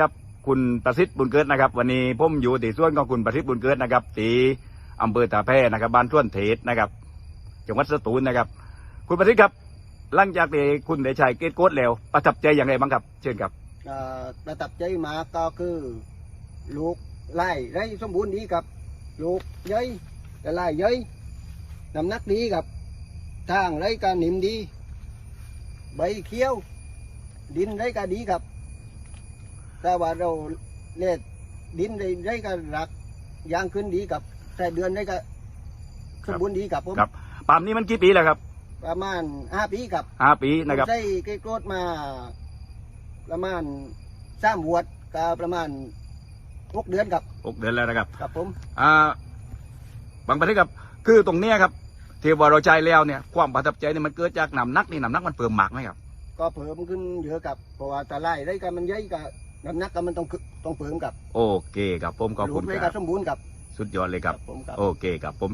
ครับคุณประสิทธิ์บุญเกิดนะครับ วันนี้ผมอยู่ที่ส่วนของคุณประสิทธิ์บุญเกิดนะครับที่อำเภอตาแพนะครับบ้านส่วนเทศนะครับจังหวัดสตูลนะครับ คุณประสิทธิ์ครับหลังจากที่คุณได้ใช้เกตโกดแล้ว ประทับใจอย่างไรบ้างครับ เชิญครับประทับใจมากก็คือลูกไล่ไรสมบูรณ์ดีกับ ลูกเย้ยแต่ไล่เย้ยน้ำหนักดีกับ ทางไรก็หนิมดี ใบเขียว ดินไรก็ดีครับ แต่ว่าเราเล็ดดินไรไรก็รักยางขึ้นดีกับแต่เดือนไรก็สมบูรณ์ดีกับผมครับปาล์มนี้มันกี่ปีแล้วครับ ประมาณห้าปีกับห้าปีนะครับผมใช้เกโกรดมา ประมาณสามวดก็ประมาณหกเดือนกับหกเดือนแล้วนะครับกับผมอ่าบางประเทศครับ คือตรงเนี้ยครับที่ว่าเราใจแล้วเนี่ยความประทับใจเนี่ยมันเกิดจากน้ำหนักนี่น้ำหนักมันเพิ่มมากไหมครับ ก็เพิ่มขึ้นเยอะกับเพราะว่าตะไลได้กันมันใหญ่กับ น้ำหนักก็มันต้องขึ้นต้องเพิ่มกับโอเคครับผมขอบลูคุกณเลยคกัรับบสมบูรณ์กับ สุดยอดเลยครับ ผมกับ โอเคครับผม